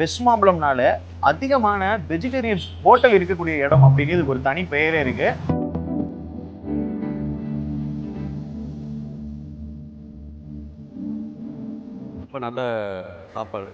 West மாம்பலம்னால அதிகமான vegetarian hotel இருக்கக்கூடிய இடம் அப்படின்னு இதுக்கு ஒரு தனி பெயரே இருக்கு. ரொம்ப நல்ல சாப்பாடு.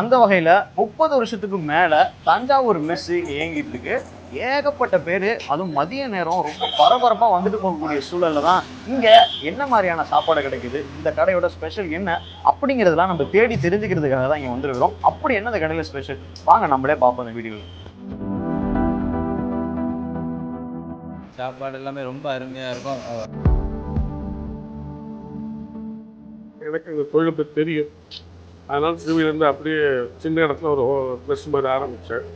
அந்த வகையில முப்பது வருஷத்துக்கு மேல தஞ்சாவூர் மெஸ் இங்க இயங்கிட்டு இருக்கு. ஏகப்பட்ட பேர் அதுவும் மதிய நேரம் ரொம்ப பரபரப்பா வந்துட்டு போகக்கூடிய சூழல்ல தான் இங்க என்ன மாதிரியான சாப்பாடு கிடைக்குது? இந்த கடையோட ஸ்பெஷல் என்ன? அப்படிங்கிறதெல்லாம் நம்ம தேடி தெரிஞ்சுக்கிறதுக்காக தான் இங்க வந்திருக்கிறோம். அப்படி என்ன இந்த கடையில ஸ்பெஷல் வாங்க நம்மளே பார்ப்போம் இந்த வீடியோவில் சாப்பாடு எல்லாமே ரொம்ப அருமையாக இருக்கும். எனக்கு இந்த தொழிலை பற்றி தெரியும். அதனால சிறுவையிலேருந்து அப்படியே சின்ன இடத்துல ஒரு மெஸ் மாதிரி ஆரம்பித்தேன்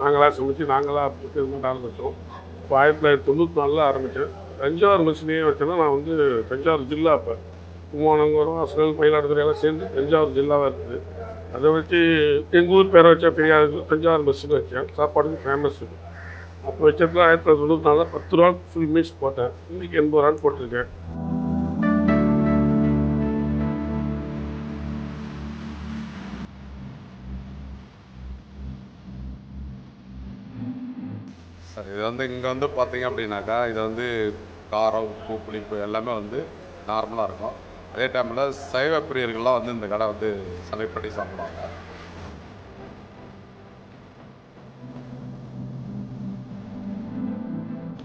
நாங்களாக சமைச்சு நாங்களாக இது மாதிரி ஆரம்பித்தோம் இப்போ ஆயிரத்தி தொள்ளாயிரத்தி தொண்ணூற்றி நாலில் ஆரம்பித்தேன் தஞ்சாவூர் மெஸ்லேயே வச்சேன்னா நான் வந்து தஞ்சாவூர் ஜில்லா இப்போ கும்போணங்குரம் அசல் மயிலாடுதுறை எல்லாம் சேர்ந்து தஞ்சாவூர் ஜில்லாவாக இருக்குது அதை வச்சு எங்கள் ஊர் பேரை வச்சா பெரியார் தஞ்சாவூர் மெஸ்ஸுன்னு வச்சேன். சாப்பாடுக்கு ஃபேமஸ் அப்போ வச்சதுல ஆயிரத்தி தொள்ளாயிரத்தி தொண்ணூற்றி நாலில் பத்து ரூபா ஃபுல் மீல்ஸ் போட்டேன். இன்றைக்கி எண்பது ரூபான்னு போட்டிருக்கேன். இது வந்து இங்கே வந்து பார்த்தீங்க அப்படின்னாக்கா இது வந்து காரம் உப்பு புளிப்பு எல்லாமே வந்து நார்மலாக இருக்கும். அதே டைமில் சைவ பிரியர்கள்லாம் வந்து இந்த கடை வந்து செலக்ட் பண்ணி சாப்பிடுவாங்க.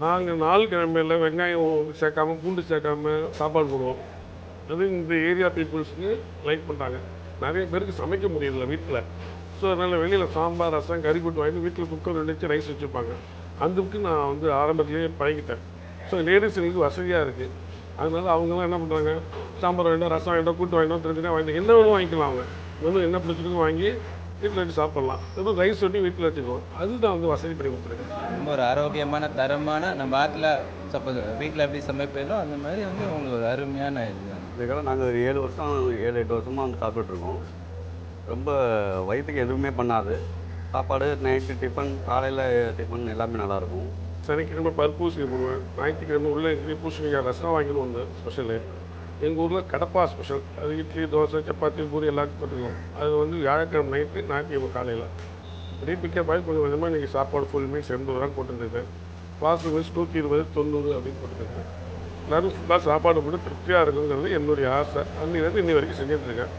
நாங்கள் நாலு கிழமையில் வெங்காயம் சேர்க்காம பூண்டு சேர்க்காம சாப்பாடு போடுவோம். அது இந்த ஏரியா பீப்புள்ஸுக்கு லைக் பண்ணுறாங்க நிறைய பேருக்கு சமைக்க முடியல வீட்டில் ஸோ அதனால் வெளியில் சாம்பார் ரசம் கறி போட்டு வாங்கி வீட்டில் குக்கர் நினைச்சு ரைஸ் வச்சுருப்பாங்க. அதுக்கு நான் வந்து ஆரம்பத்திலேயே பழகிட்டேன். ஸோ லேடிஸுங்களுக்கு வசதியாக இருக்குது அதனால அவங்களாம் என்ன பண்ணுறாங்க சாம்பார் வேண்டாம் ரசம் வேண்டாம் கூட்டு வேண்டாம் தெரிஞ்சுனா வாங்கி என்ன வேணும் வாங்கிக்கலாம் அவங்க. வந்து என்ன பிடிச்சிருக்கு வாங்கி வீட்டில் வச்சு சாப்பிட்லாம். எதுவும் ரைஸ் ஒட்டி வீட்டில் வச்சுக்குவோம். அதுதான் வந்து வசதி பண்ணி கொடுத்துருக்கேன் ரொம்ப ஒரு ஆரோக்கியமான தரமான நம்ம ஆட்டில் சப்போஸ் வீட்டில் எப்படி சமைப்பீங்களோ அந்த மாதிரி வந்து உங்களுக்கு ஒரு அருமையான இது. கடை நாங்கள் ஒரு ஏழு வருஷம் ஏழு எட்டு வருஷமாக வந்து சாப்பிட்டுட்ருக்கோம் ரொம்ப வயிற்றுக்கு எதுவுமே பண்ணாது. சாப்பாடு நைட்டு டிஃபன் காலையில் டிஃபன் எல்லாமே நல்லாயிருக்கும். சனிக்கிழமை பருப்பு பூசணி போடுவேன். ஞாயிற்றுக்கிழமை உள்ள இட்லி பூசணிக்காய் ரசம் வாங்கிட்டு வந்தேன் ஸ்பெஷலு எங்கள் ஊரில் கடப்பா ஸ்பெஷல் அது இட்லி தோசை சப்பாத்தி பூரி எல்லாத்தையும் போட்டுருக்கோம் அது வந்து வியாழக்கிழமை நைட்டு ஞாயிற்றுக்கிழமை காலையில். அப்படியே பிக்கப் ஆகி கொஞ்சம் கொஞ்சமாக இன்றைக்கி சாப்பாடு ஃபுல் மீல்ஸ் எண்பது ரூபா போட்டுருக்கேன் வாசல் மீல்ஸ் நூற்றி இருபது தொண்ணூறு அப்படின்னு போட்டுருந்தேன். எல்லோரும் ஃபுல்லாக சாப்பாடு போட்டு திருப்தியாக இருக்குங்கிறது என்னுடைய ஆசை. அன்னிலேருந்து இன்னி வரைக்கும் செஞ்சுட்டு இருக்கேன்.